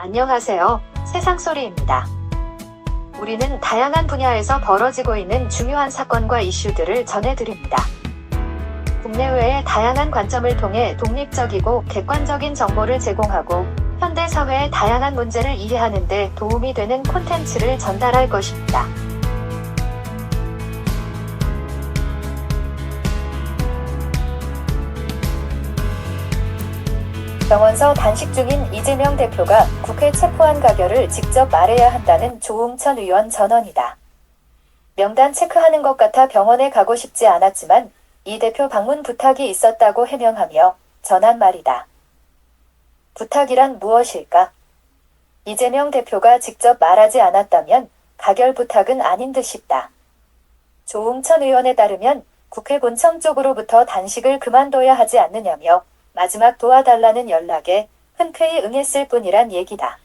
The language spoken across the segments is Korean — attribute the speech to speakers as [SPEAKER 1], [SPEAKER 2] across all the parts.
[SPEAKER 1] 안녕하세요. 세상소리입니다. 우리는 다양한 분야에서 벌어지고 있는 중요한 사건과 이슈들을 전해드립니다. 국내외의 다양한 관점을 통해 독립적이고 객관적인 정보를 제공하고 현대 사회의 다양한 문제를 이해하는 데 도움이 되는 콘텐츠를 전달할 것입니다. 병원서 단식 중인 이재명 대표가 국회 체포한 가결을 직접 말해야 한다는 조웅천 의원 전언이다. 명단 체크하는 것 같아 병원에 가고 싶지 않았지만 이 대표 방문 부탁이 있었다고 해명하며 전한 말이다. 부탁이란 무엇일까? 이재명 대표가 직접 말하지 않았다면 가결 부탁은 아닌 듯 싶다. 조웅천 의원에 따르면 국회 본청 쪽으로부터 단식을 그만둬야 하지 않느냐며 마지막 도와달라는 연락에 흔쾌히 응했을 뿐이란 얘기다.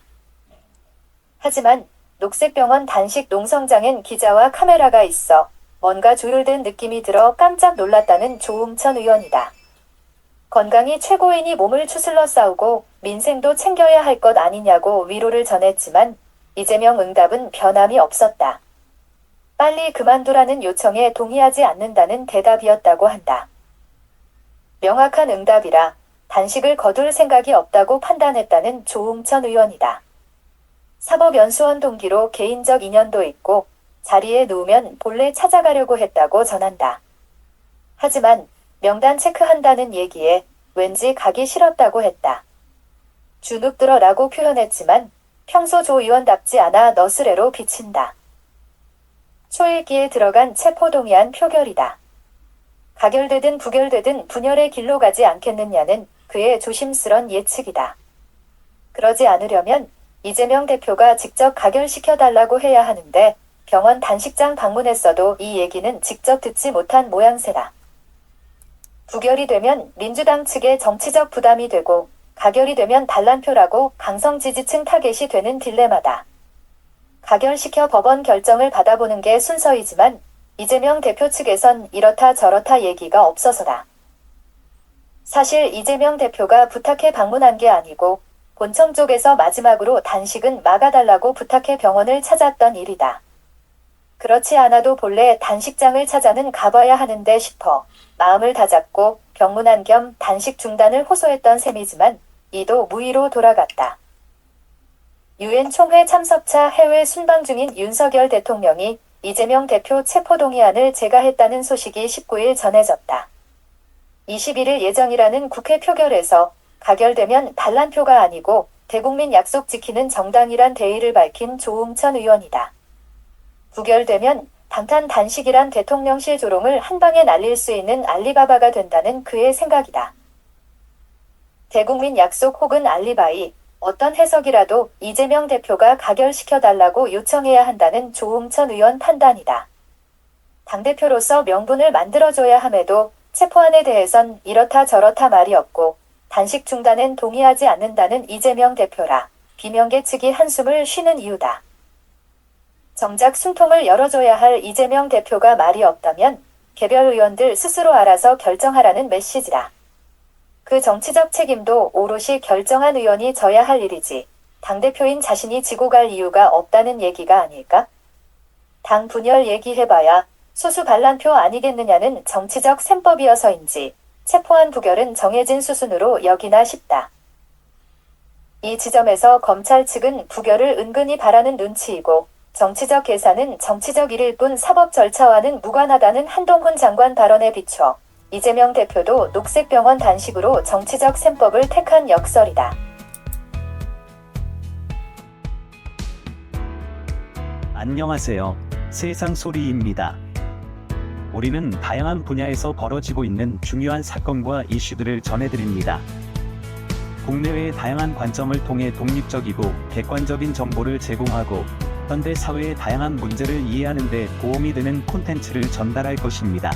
[SPEAKER 1] 하지만 녹색병원 단식 농성장엔 기자와 카메라가 있어 뭔가 조율된 느낌이 들어 깜짝 놀랐다는 조웅천 의원이다. 건강이 최고이니 몸을 추슬러 싸우고 민생도 챙겨야 할 것 아니냐고 위로를 전했지만 이재명 응답은 변함이 없었다. 빨리 그만두라는 요청에 동의하지 않는다는 대답이었다고 한다. 명확한 응답이라 단식을 거둘 생각이 없다고 판단했다는 조웅천 의원이다. 사법연수원 동기로 개인적 인연도 있고 자리에 누우면 본래 찾아가려고 했다고 전한다. 하지만 명단 체크한다는 얘기에 왠지 가기 싫었다고 했다. 주눅 들어라고 표현했지만 평소 조 의원답지 않아 너스레로 비친다. 초일기에 들어간 체포동의안 표결이다. 가결되든 부결되든 분열의 길로 가지 않겠느냐는 그의 조심스런 예측이다. 그러지 않으려면 이재명 대표가 직접 가결시켜달라고 해야 하는데 병원 단식장 방문했어도 이 얘기는 직접 듣지 못한 모양새다. 부결이 되면 민주당 측에 정치적 부담이 되고 가결이 되면 반란표라고 강성 지지층 타겟이 되는 딜레마다. 가결시켜 법원 결정을 받아보는 게 순서이지만 이재명 대표 측에선 이렇다 저렇다 얘기가 없어서다. 사실 이재명 대표가 부탁해 방문한 게 아니고 본청 쪽에서 마지막으로 단식은 막아달라고 부탁해 병원을 찾았던 일이다. 그렇지 않아도 본래 단식장을 찾아는 가봐야 하는데 싶어 마음을 다잡고 병문안 겸 단식 중단을 호소했던 셈이지만 이도 무의로 돌아갔다. 유엔 총회 참석차 해외 순방 중인 윤석열 대통령이 이재명 대표 체포동의안을 제가했다는 소식이 19일 전해졌다. 21일 예정이라는 국회 표결에서 가결되면 반란표가 아니고 대국민 약속 지키는 정당이란 대의를 밝힌 조웅천 의원이다. 부결되면 방탄 단식이란 대통령실 조롱을 한 방에 날릴 수 있는 알리바바가 된다는 그의 생각이다. 대국민 약속 혹은 알리바이, 어떤 해석이라도 이재명 대표가 가결시켜달라고 요청해야 한다는 조웅천 의원 판단이다. 당대표로서 명분을 만들어줘야 함에도 체포안에 대해선 이렇다 저렇다 말이 없고 단식 중단엔 동의하지 않는다는 이재명 대표라 비명계 측이 한숨을 쉬는 이유다. 정작 숨통을 열어줘야 할 이재명 대표가 말이 없다면 개별 의원들 스스로 알아서 결정하라는 메시지다. 그 정치적 책임도 오롯이 결정한 의원이 져야 할 일이지 당대표인 자신이 지고 갈 이유가 없다는 얘기가 아닐까? 당 분열 얘기해봐야 소수 반란표 아니겠느냐는 정치적 셈법이어서인지 체포한 부결은 정해진 수순으로 여기나 싶다. 이 지점에서 검찰 측은 부결을 은근히 바라는 눈치이고 정치적 계산은 정치적 일일 뿐 사법 절차와는 무관하다는 한동훈 장관 발언에 비춰 이재명 대표도 녹색병원 단식으로 정치적 셈법을 택한 역설이다.
[SPEAKER 2] 안녕하세요. 세상 소리입니다. 우리는 다양한 분야에서 벌어지고 있는 중요한 사건과 이슈들을 전해드립니다. 국내외의 다양한 관점을 통해 독립적이고 객관적인 정보를 제공하고 현대 사회의 다양한 문제를 이해하는 데 도움이 되는 콘텐츠를 전달할 것입니다.